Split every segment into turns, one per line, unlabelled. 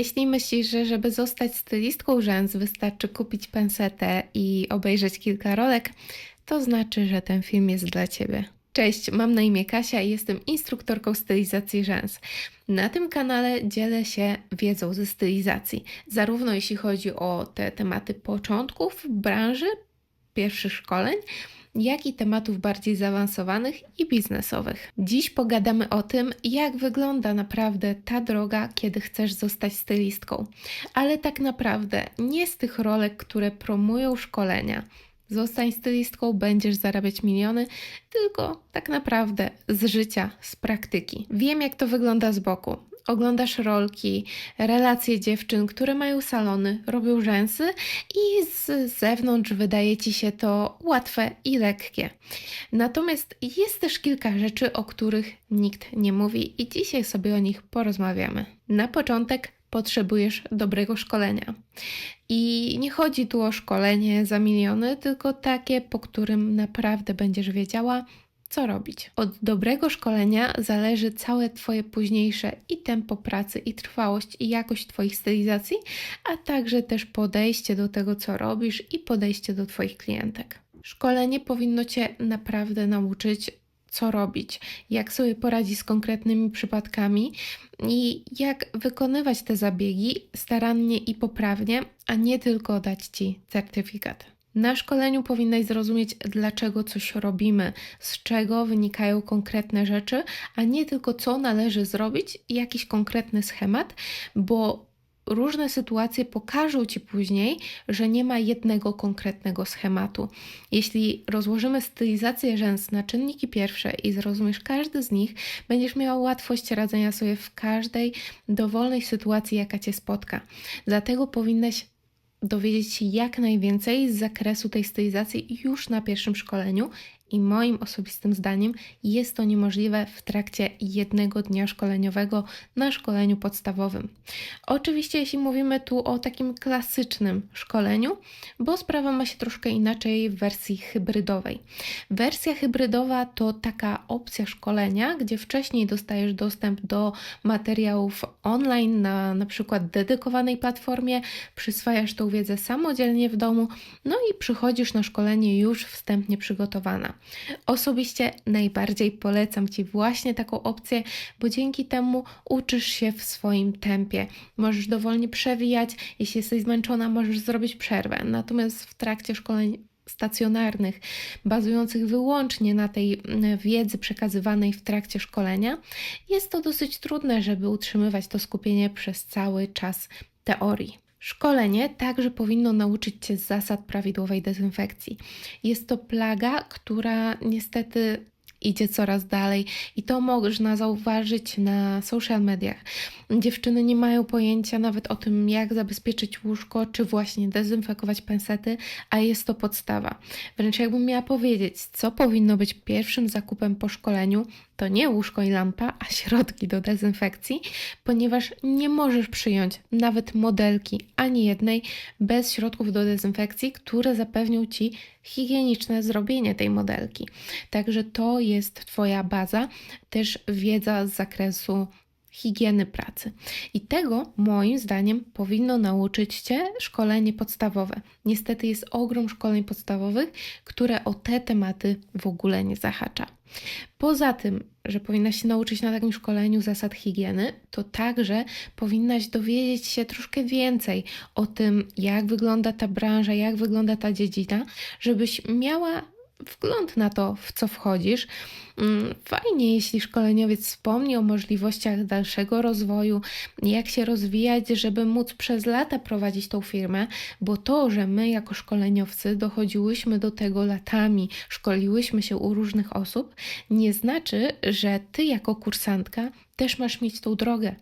Jeśli myślisz, że żeby zostać stylistką rzęs wystarczy kupić pensetę i obejrzeć kilka rolek, to znaczy, że ten film jest dla Ciebie. Cześć, mam na imię Kasia i jestem instruktorką stylizacji rzęs. Na tym kanale dzielę się wiedzą ze stylizacji, zarówno jeśli chodzi o te tematy początków branży, pierwszych szkoleń, jak i tematów bardziej zaawansowanych i biznesowych. Dziś pogadamy o tym, jak wygląda naprawdę ta droga, kiedy chcesz zostać stylistką. Ale tak naprawdę nie z tych rolek, które promują szkolenia. Zostań stylistką, będziesz zarabiać miliony, tylko tak naprawdę z życia, z praktyki. Wiem, jak to wygląda z boku oglądasz rolki, relacje dziewczyn, które mają salony, robią rzęsy i z zewnątrz wydaje ci się to łatwe i lekkie. Natomiast jest też kilka rzeczy, o których nikt nie mówi i dzisiaj sobie o nich porozmawiamy. Na początek potrzebujesz dobrego szkolenia. I nie chodzi tu o szkolenie za miliony, tylko takie, po którym naprawdę będziesz wiedziała, co robić. Od dobrego szkolenia zależy całe Twoje późniejsze i tempo pracy, i trwałość, i jakość Twoich stylizacji, a także też podejście do tego, co robisz i podejście do Twoich klientek. Szkolenie powinno Cię naprawdę nauczyć, co robić, jak sobie poradzić z konkretnymi przypadkami i jak wykonywać te zabiegi starannie i poprawnie, a nie tylko dać Ci certyfikat. Na szkoleniu powinnaś zrozumieć, dlaczego coś robimy, z czego wynikają konkretne rzeczy, a nie tylko co należy zrobić i jakiś konkretny schemat, bo różne sytuacje pokażą ci później, że nie ma jednego konkretnego schematu. Jeśli rozłożymy stylizację rzęs na czynniki pierwsze i zrozumiesz każdy z nich, będziesz miała łatwość radzenia sobie w każdej dowolnej sytuacji, jaka cię spotka. Dlatego powinnaś dowiedzieć się jak najwięcej z zakresu tej stylizacji już na pierwszym szkoleniu i moim osobistym zdaniem jest to niemożliwe w trakcie jednego dnia szkoleniowego na szkoleniu podstawowym. Oczywiście, jeśli mówimy tu o takim klasycznym szkoleniu, bo sprawa ma się troszkę inaczej w wersji hybrydowej. Wersja hybrydowa to taka opcja szkolenia, gdzie wcześniej dostajesz dostęp do materiałów online na na przykład dedykowanej platformie, przyswajasz tą wiedzę samodzielnie w domu, no i przychodzisz na szkolenie już wstępnie przygotowana. Osobiście najbardziej polecam Ci właśnie taką opcję, bo dzięki temu uczysz się w swoim tempie. Możesz dowolnie przewijać, jeśli jesteś zmęczona, możesz zrobić przerwę. Natomiast w trakcie szkoleń stacjonarnych, bazujących wyłącznie na tej mm, wiedzy przekazywanej w trakcie szkolenia, jest to dosyć trudne, żeby utrzymywać to skupienie przez cały czas teorii. Szkolenie także powinno nauczyć Cię zasad prawidłowej dezynfekcji. Jest to plaga, która niestety idzie coraz dalej i to można zauważyć na social mediach. Dziewczyny nie mają pojęcia nawet o tym, jak zabezpieczyć łóżko, czy właśnie dezynfekować pensety, a jest to podstawa. Wręcz jakbym miała powiedzieć, co powinno być pierwszym zakupem po szkoleniu, to nie łóżko i lampa, a środki do dezynfekcji, ponieważ nie możesz przyjąć nawet modelki ani jednej bez środków do dezynfekcji, które zapewnią ci higieniczne zrobienie tej modelki. Także to jest Twoja baza, też wiedza z zakresu higieny pracy. I tego moim zdaniem powinno nauczyć Cię szkolenie podstawowe. Niestety jest ogrom szkoleń podstawowych, które o te tematy w ogóle nie zahacza. Poza tym, że powinnaś się nauczyć na takim szkoleniu zasad higieny, to także powinnaś dowiedzieć się troszkę więcej o tym, jak wygląda ta branża, jak wygląda ta dziedzina, żebyś miała wgląd na to, w co wchodzisz. Mm, fajnie, jeśli szkoleniowiec wspomni o możliwościach dalszego rozwoju, jak się rozwijać, żeby móc przez lata prowadzić tą firmę, bo to, że my jako szkoleniowcy dochodziłyśmy do tego latami, szkoliłyśmy się u różnych osób, nie znaczy, że ty jako kursantka też masz mieć tą drogę.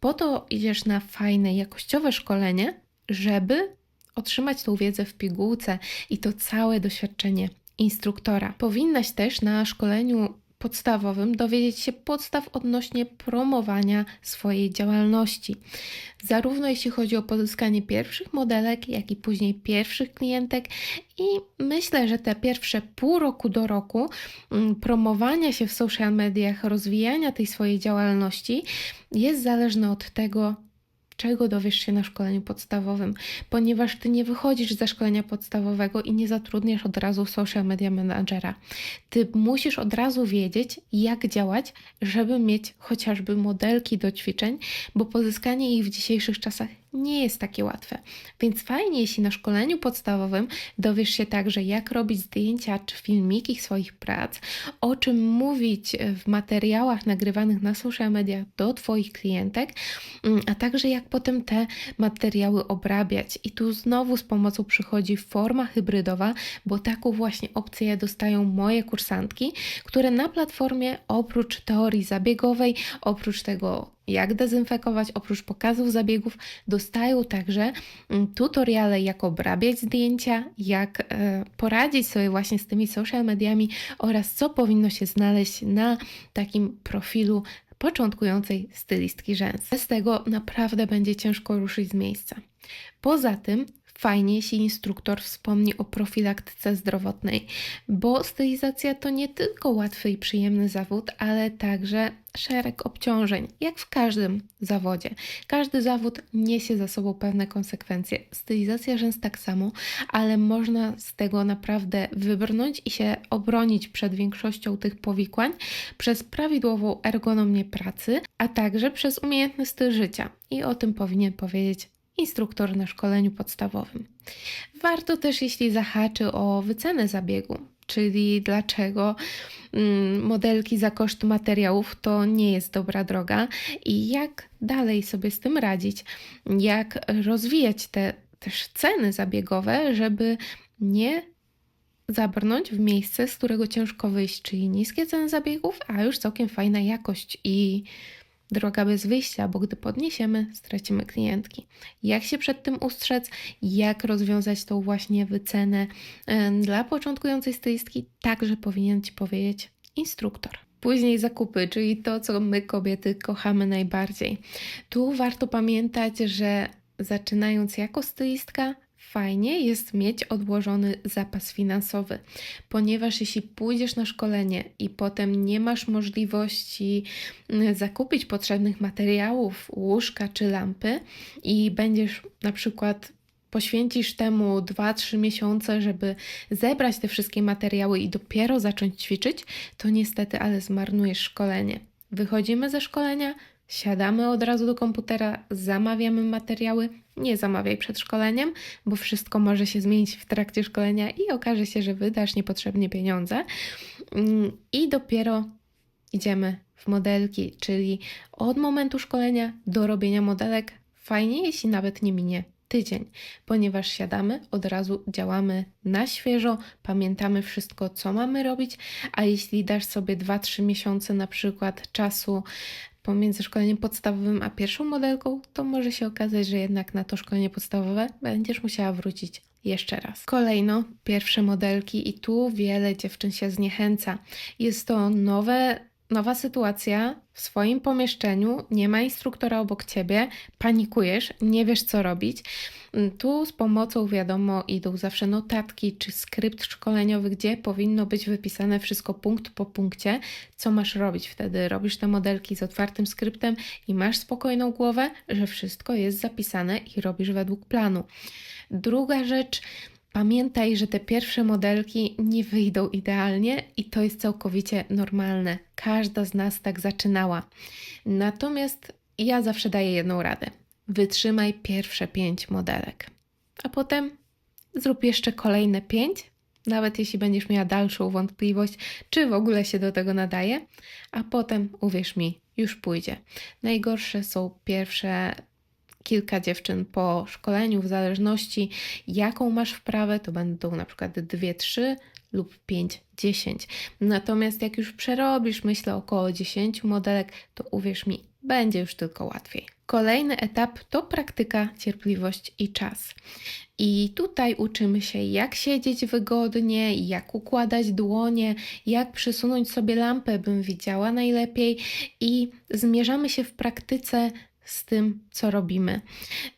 Po to idziesz na fajne, jakościowe szkolenie, żeby otrzymać tą wiedzę w pigułce i to całe doświadczenie instruktora. Powinnaś też na szkoleniu podstawowym dowiedzieć się podstaw odnośnie promowania swojej działalności. Zarówno jeśli chodzi o pozyskanie pierwszych modelek, jak i później pierwszych klientek i myślę, że te pierwsze pół roku do roku mm, promowania się w social mediach, rozwijania tej swojej działalności jest zależne od tego, czego dowiesz się na szkoleniu podstawowym, ponieważ ty nie wychodzisz ze szkolenia podstawowego i nie zatrudniasz od razu social media managera. Ty musisz od razu wiedzieć, jak działać, żeby mieć chociażby modelki do ćwiczeń, bo pozyskanie ich w dzisiejszych czasach nie jest takie łatwe. Więc fajnie, jeśli na szkoleniu podstawowym dowiesz się także, jak robić zdjęcia czy filmiki swoich prac, o czym mówić w materiałach nagrywanych na social media do Twoich klientek, mm, a także jak potem te materiały obrabiać. I tu znowu z pomocą przychodzi forma hybrydowa, bo taką właśnie opcję dostają moje kursantki, które na platformie oprócz teorii zabiegowej, oprócz tego jak dezynfekować, oprócz pokazów zabiegów, dostają także mm, tutoriale, jak obrabiać zdjęcia, jak e, poradzić sobie właśnie z tymi social mediami oraz co powinno się znaleźć na takim profilu początkującej stylistki rzęs. Bez tego naprawdę będzie ciężko ruszyć z miejsca. Poza tym Fajnie, jeśli instruktor wspomni o profilaktyce zdrowotnej, bo stylizacja to nie tylko łatwy i przyjemny zawód, ale także szereg obciążeń, jak w każdym zawodzie. Każdy zawód niesie za sobą pewne konsekwencje. Stylizacja rzęs tak samo, ale można z tego naprawdę wybrnąć i się obronić przed większością tych powikłań przez prawidłową ergonomię pracy, a także przez umiejętny styl życia. I o tym powinien powiedzieć instruktor na szkoleniu podstawowym. Warto też, jeśli zahaczy o wycenę zabiegu, czyli dlaczego mm, modelki za koszt materiałów to nie jest dobra droga i jak dalej sobie z tym radzić, jak rozwijać te też ceny zabiegowe, żeby nie zabrnąć w miejsce, z którego ciężko wyjść, czyli niskie ceny zabiegów, a już całkiem fajna jakość i droga bez wyjścia, bo gdy podniesiemy, stracimy klientki. Jak się przed tym ustrzec, jak rozwiązać tą właśnie wycenę dla początkującej stylistki, także powinien Ci powiedzieć instruktor. Później zakupy, czyli to, co my kobiety kochamy najbardziej. Tu warto pamiętać, że zaczynając jako stylistka, fajnie jest mieć odłożony zapas finansowy, ponieważ jeśli pójdziesz na szkolenie i potem nie masz możliwości mm, zakupić potrzebnych materiałów, łóżka czy lampy i będziesz na przykład poświęcisz temu 2-3 miesiące, żeby zebrać te wszystkie materiały i dopiero zacząć ćwiczyć, to niestety, ale zmarnujesz szkolenie. Wychodzimy ze szkolenia, siadamy od razu do komputera, zamawiamy materiały. Nie zamawiaj przed szkoleniem, bo wszystko może się zmienić w trakcie szkolenia i okaże się, że wydasz niepotrzebnie pieniądze. Mm, I dopiero idziemy w modelki, czyli od momentu szkolenia do robienia modelek. Fajnie, jeśli nawet nie minie tydzień, ponieważ siadamy, od razu działamy na świeżo, pamiętamy wszystko, co mamy robić, a jeśli dasz sobie 2-3 miesiące na przykład czasu pomiędzy szkoleniem podstawowym a pierwszą modelką, to może się okazać, że jednak na to szkolenie podstawowe będziesz musiała wrócić jeszcze raz. Kolejno pierwsze modelki i tu wiele dziewczyn się zniechęca. Jest to nowe nowa sytuacja w swoim pomieszczeniu, nie ma instruktora obok ciebie, panikujesz, nie wiesz co robić. Mm, tu z pomocą, wiadomo, idą zawsze notatki czy skrypt szkoleniowy, gdzie powinno być wypisane wszystko punkt po punkcie, co masz robić. Wtedy robisz te modelki z otwartym skryptem i masz spokojną głowę, że wszystko jest zapisane i robisz według planu. Druga rzecz, Pamiętaj, że te pierwsze modelki nie wyjdą idealnie i to jest całkowicie normalne. Każda z nas tak zaczynała. Natomiast ja zawsze daję jedną radę. Wytrzymaj pierwsze pięć modelek, a potem zrób jeszcze kolejne pięć, nawet jeśli będziesz miała dalszą wątpliwość, czy w ogóle się do tego nadaje, a potem uwierz mi, już pójdzie. Najgorsze są pierwsze kilka dziewczyn po szkoleniu, w zależności jaką masz wprawę, to będą na przykład dwie, trzy lub 5, 10. Natomiast jak już przerobisz, myślę, około 10 modelek, to uwierz mi, będzie już tylko łatwiej. Kolejny etap to praktyka, cierpliwość i czas. I tutaj uczymy się, jak siedzieć wygodnie, jak układać dłonie, jak przesunąć sobie lampę, bym widziała najlepiej, i zmierzamy się w praktyce z tym, co robimy.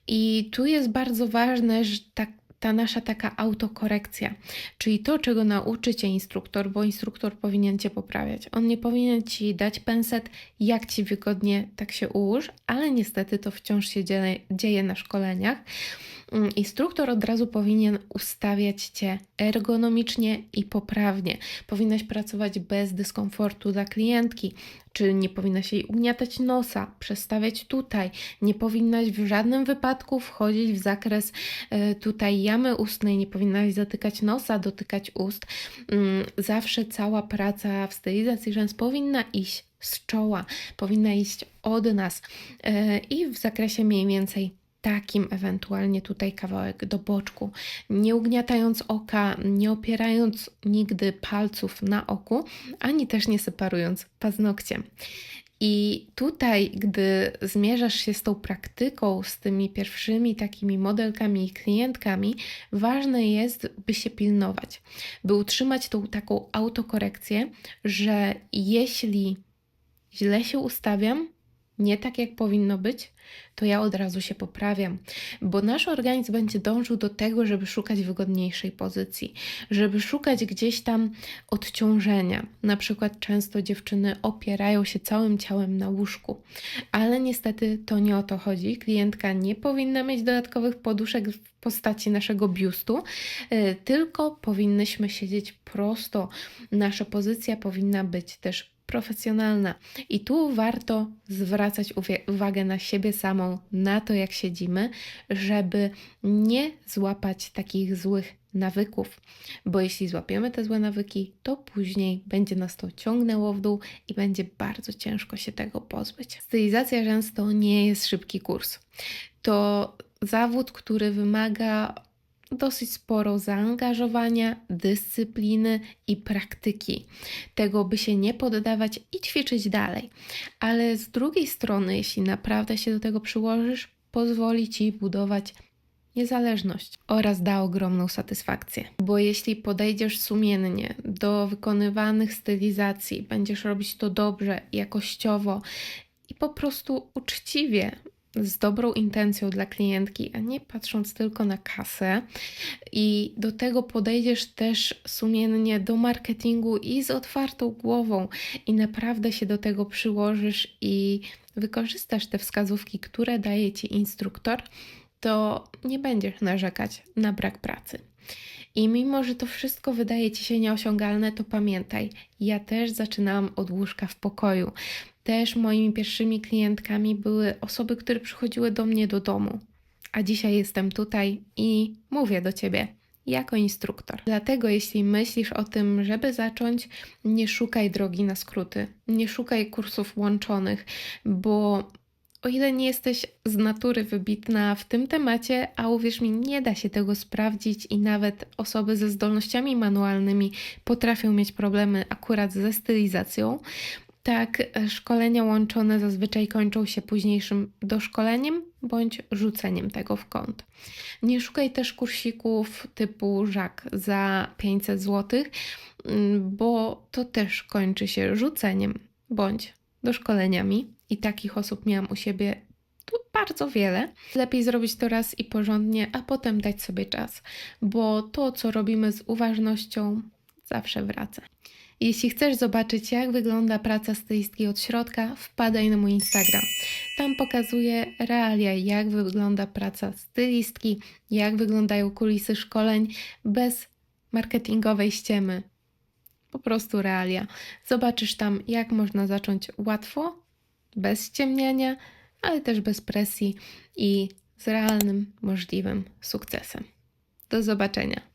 I tu jest bardzo ważne, że tak ta nasza taka autokorekcja, czyli to, czego nauczy cię instruktor, bo instruktor powinien cię poprawiać. On nie powinien ci dać penset, jak ci wygodnie, tak się ułóż, ale niestety to wciąż się dzieje, dzieje na szkoleniach. Mm, Instruktor od razu powinien ustawiać cię ergonomicznie i poprawnie. Powinnaś pracować bez dyskomfortu dla klientki, czy nie powinnaś jej ugniatać nosa, przestawiać tutaj, nie powinnaś w żadnym wypadku wchodzić w zakres e, tutaj jamy ustnej, nie powinnaś zatykać nosa, dotykać ust. Mm, Zawsze cała praca w stylizacji rzęs powinna iść z czoła, powinna iść od nas e, i w zakresie mniej więcej takim ewentualnie tutaj kawałek do boczku, nie ugniatając oka, nie opierając nigdy palców na oku, ani też nie separując paznokciem. I tutaj, gdy zmierzasz się z tą praktyką, z tymi pierwszymi takimi modelkami i klientkami, ważne jest, by się pilnować, by utrzymać tą taką autokorekcję, że jeśli źle się ustawiam, nie tak jak powinno być, to ja od razu się poprawiam, bo nasz organizm będzie dążył do tego, żeby szukać wygodniejszej pozycji, żeby szukać gdzieś tam odciążenia. Na przykład często dziewczyny opierają się całym ciałem na łóżku, ale niestety to nie o to chodzi. Klientka nie powinna mieć dodatkowych poduszek w postaci naszego biustu, y, tylko powinnyśmy siedzieć prosto. Nasza pozycja powinna być też profesjonalna. I tu warto zwracać uwagę na siebie samą, na to, jak siedzimy, żeby nie złapać takich złych nawyków. Bo jeśli złapiemy te złe nawyki, to później będzie nas to ciągnęło w dół i będzie bardzo ciężko się tego pozbyć. Stylizacja rzęs to nie jest szybki kurs. To zawód, który wymaga dosyć sporo zaangażowania, dyscypliny i praktyki. Tego, by się nie poddawać i ćwiczyć dalej. Ale z drugiej strony, jeśli naprawdę się do tego przyłożysz, pozwoli ci budować niezależność oraz da ogromną satysfakcję. Bo jeśli podejdziesz sumiennie do wykonywanych stylizacji, będziesz robić to dobrze, jakościowo i po prostu uczciwie, z dobrą intencją dla klientki, a nie patrząc tylko na kasę. I do tego podejdziesz też sumiennie do marketingu i z otwartą głową, i naprawdę się do tego przyłożysz i wykorzystasz te wskazówki, które daje ci instruktor, to nie będziesz narzekać na brak pracy. I mimo, że to wszystko wydaje ci się nieosiągalne, to pamiętaj, ja też zaczynałam od łóżka w pokoju. Też moimi pierwszymi klientkami były osoby, które przychodziły do mnie do domu. A dzisiaj jestem tutaj i mówię do ciebie jako instruktor. Dlatego, jeśli myślisz o tym, żeby zacząć, nie szukaj drogi na skróty, nie szukaj kursów łączonych, bo o ile nie jesteś z natury wybitna w tym temacie, a uwierz mi, nie da się tego sprawdzić i nawet osoby ze zdolnościami manualnymi potrafią mieć problemy akurat ze stylizacją, tak szkolenia łączone zazwyczaj kończą się późniejszym doszkoleniem bądź rzuceniem tego w kąt. Nie szukaj też kursików typu żak za 500 zł, bo to też kończy się rzuceniem bądź doszkoleniami i takich osób miałam u siebie tu bardzo wiele. Lepiej zrobić to raz i porządnie, a potem dać sobie czas, bo to, co robimy z uważnością, zawsze wraca. Jeśli chcesz zobaczyć, jak wygląda praca stylistki od środka, wpadaj na mój Instagram. Tam pokazuję realia, jak wygląda praca stylistki, jak wyglądają kulisy szkoleń bez marketingowej ściemy. Po prostu realia. Zobaczysz tam, jak można zacząć łatwo, bez ściemniania, ale też bez presji i z realnym, możliwym sukcesem. Do zobaczenia.